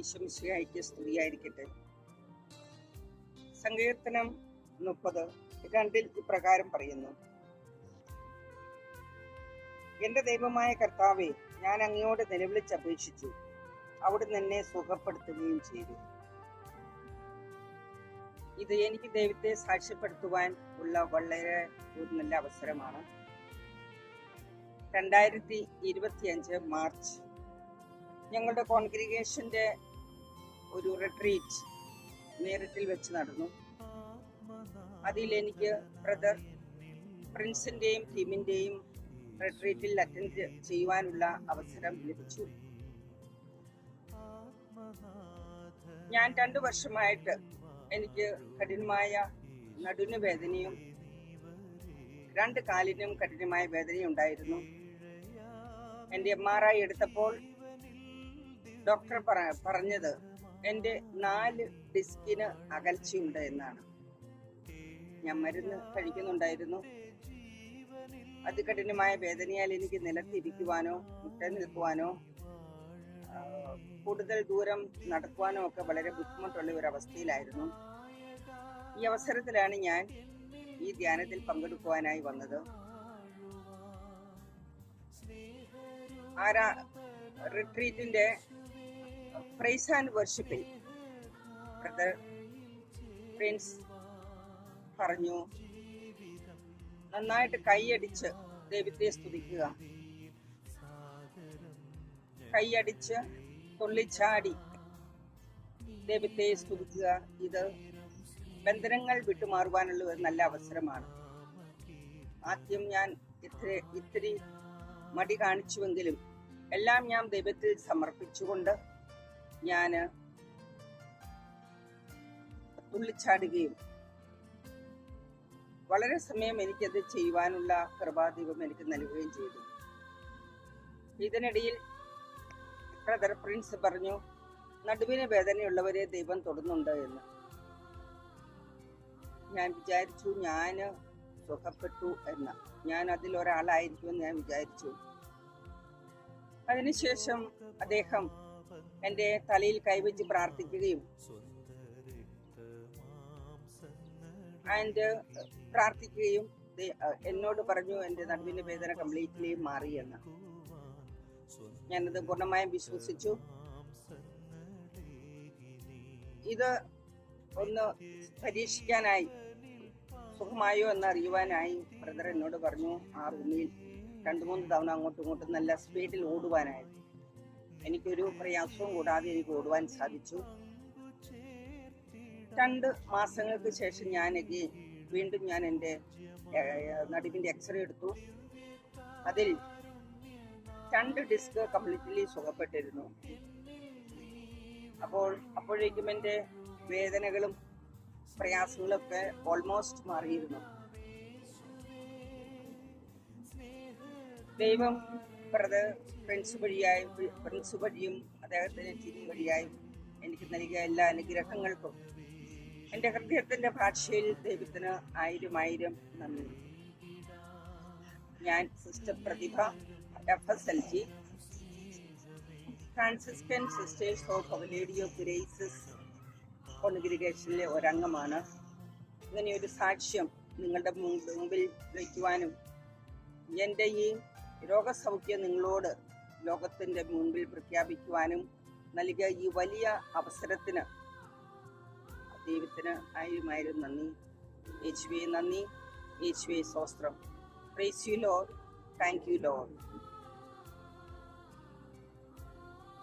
ഈശമിശിഹായിക്ക് സ്തുതിയായിരിക്കട്ടെ സങ്കീർത്തനം മുപ്പത്. രണ്ടിൽ ഇപ്രകാരം പറയുന്നു. എന്റെ ദൈവമായ കർത്താവെ ഞാൻ അങ്ങയോട് നിലവിളിച്ചപേക്ഷിച്ചു അവിടുന്ന് എന്നെ സുഖപ്പെടുത്തുകയും ചെയ്തു. ഇത് എനിക്ക് ദൈവത്തെ സാക്ഷ്യപ്പെടുത്തുവാൻ ഉള്ള വളരെ ഒരു നല്ല അവസരമാണ്. രണ്ടായിരത്തി ഇരുപത്തിയഞ്ച് മാർച്ച് ഞങ്ങളുടെ കോൺഗ്രിഗേഷന്റെ ഒരു റിട്രീറ്റ് നേരിട്ടിൽ വെച്ച് നടന്നു. അതിൽ എനിക്ക് ബ്രദർ പ്രിൻസിന്റെയും ടീമിന്റെയും റിട്രീറ്റിൽ അറ്റൻഡ് ചെയ്യുവാനുള്ള അവസരം ലഭിച്ചു. ഞാൻ രണ്ടു വർഷമായിട്ട് എനിക്ക് കഠിനമായ നടുവിന് വേദനയും രണ്ട് കാലിനും കഠിനമായ വേദനയും ഉണ്ടായിരുന്നു. എന്റെ എം ആർ ഐ എടുത്തപ്പോൾ ഡോക്ടർ പറ- പറഞ്ഞത് എന്റെ നാല് ഡിസ്കിന് അകൽച്ചയുണ്ട് എന്നാണ്. ഞാൻ മരുന്ന് കഴിക്കുന്നുണ്ടായിരുന്നു. അതികഠിനമായ വേദനയാൽ എനിക്ക് നിലത്തിരിക്കുവാനോ മുട്ട നിൽക്കുവാനോ കൂടുതൽ ദൂരം നടക്കുവാനോ ഒക്കെ വളരെ ബുദ്ധിമുട്ടുള്ള ഒരു അവസ്ഥയിലായിരുന്നു. ഈ അവസരത്തിലാണ് ഞാൻ ഈ ധ്യാനത്തിൽ പങ്കെടുക്കുവാനായി വന്നത്. ആരാ റിട്രീറ്റിന്റെ പ്രൈസ് ആൻഡ് വർഷിപ്പിൽ പ്രിൻസ് പറഞ്ഞു നന്നായിട്ട് കൈയടിച്ച് ദൈവത്തെ സ്തുതിക്കുക. കൈയടിച്ച് തുള്ളിച്ചാടി ദൈവത്തെ സ്തുതിക്കുക. ഇത് ബന്ധനങ്ങൾ വിട്ടുമാറുവാനുള്ള ഒരു നല്ല അവസരമാണ്. ആദ്യം ഞാൻ ഇത്ര ഇത്തിരി മടി കാണിച്ചുവെങ്കിലും എല്ലാം ഞാൻ ദൈവത്തിൽ സമർപ്പിച്ചുകൊണ്ട് ഞാൻ തുള്ളിച്ചാടുകയും വളരെ സമയം എനിക്കത് ചെയ്യുവാനുള്ള കൃപാദീപം എനിക്ക് നൽകുകയും ചെയ്തു. ഇതിനിടയിൽ ബ്രദർ പ്രിൻസ് പറഞ്ഞു നടുവിന് വേദനയുള്ളവരെ ദൈവം തൊടുന്നുണ്ട് എന്ന്. ഞാൻ വിചാരിച്ചു ഞാൻ സുഖപ്പെട്ടു എന്ന്. ഞാൻ അതിൽ ഒരാളായിരിക്കുമെന്ന് ഞാൻ വിചാരിച്ചു. അതിനുശേഷം അദ്ദേഹം എന്റെ തലയിൽ കൈവച്ച് പ്രാർത്ഥിക്കുകയും പ്രാർത്ഥിക്കുകയും എന്നോട് പറഞ്ഞു എന്റെ നടുവിന്റെ വേദന കംപ്ലീറ്റ്ലി മാറി എന്ന്. ഞാനത് പൂർണമായും വിശ്വസിച്ചു. ഇത് ഒന്ന് പരീക്ഷിക്കാനായി സുഖമായോ എന്ന് അറിയുവാനായി ബ്രദർ എന്നോട് പറഞ്ഞു ആ റൂമിൽ രണ്ടു മൂന്ന് തവണ അങ്ങോട്ടും ഇങ്ങോട്ടും നല്ല സ്പീഡിൽ ഓടുവാനായി. എനിക്കൊരു പ്രയാസവും കൂടാതെ എനിക്ക് ഓടുവാൻ സാധിച്ചു. രണ്ട് മാസങ്ങൾക്ക് ശേഷം ഞാൻ വീണ്ടും ഞാൻ എന്റെ നടുവിന്റെ എക്സ്റേ എടുത്തു. അതിൽ രണ്ട് ഡിസ്ക് കംപ്ലീറ്റ്ലി സുഖപ്പെട്ടിരുന്നു. അപ്പോൾ അപ്പോഴേക്കും എന്റെ വേദനകളും പ്രയാസങ്ങളൊക്കെ ഓൾമോസ്റ്റ് മാറിയിരുന്നു. ദൈവം ബ്രദർ ഫ്രണ്ട്സ് വഴിയായും ഫ്രണ്ട്സ് വഴിയും അദ്ദേഹത്തിന്റെ ടീം വഴിയായും എനിക്ക് നൽകിയ എല്ലാ അനുഗ്രഹങ്ങൾക്കും എന്റെ ഹൃദയത്തിന്റെ ഭാഷയിൽ ദൈവത്തിന് ആയിരം ആയിരം നന്ദി. ഞാൻ sister Prathibha F S L G Franciscan sisters of lady graces കോൺഗ്രിഗേഷനിലെ ഒരംഗമാണ്. ഇങ്ങനെ ഒരു സാക്ഷ്യം നിങ്ങളുടെ മുമ്പിൽ വയ്ക്കുവാനും എന്റെ ഈ രോഗസൗഖ്യം നിങ്ങളോട് ലോകത്തിന്റെ മുൻപിൽ പ്രഖ്യാപിക്കുവാനും നൽകിയ ഈ വലിയ അവസരത്തിന് ദൈവത്തിന് ആയിരം ആയിരം നന്ദി. യേശുവെ നന്ദി. യേശുവെ സ്വസ്ത്രം praise you Lord thank you Lord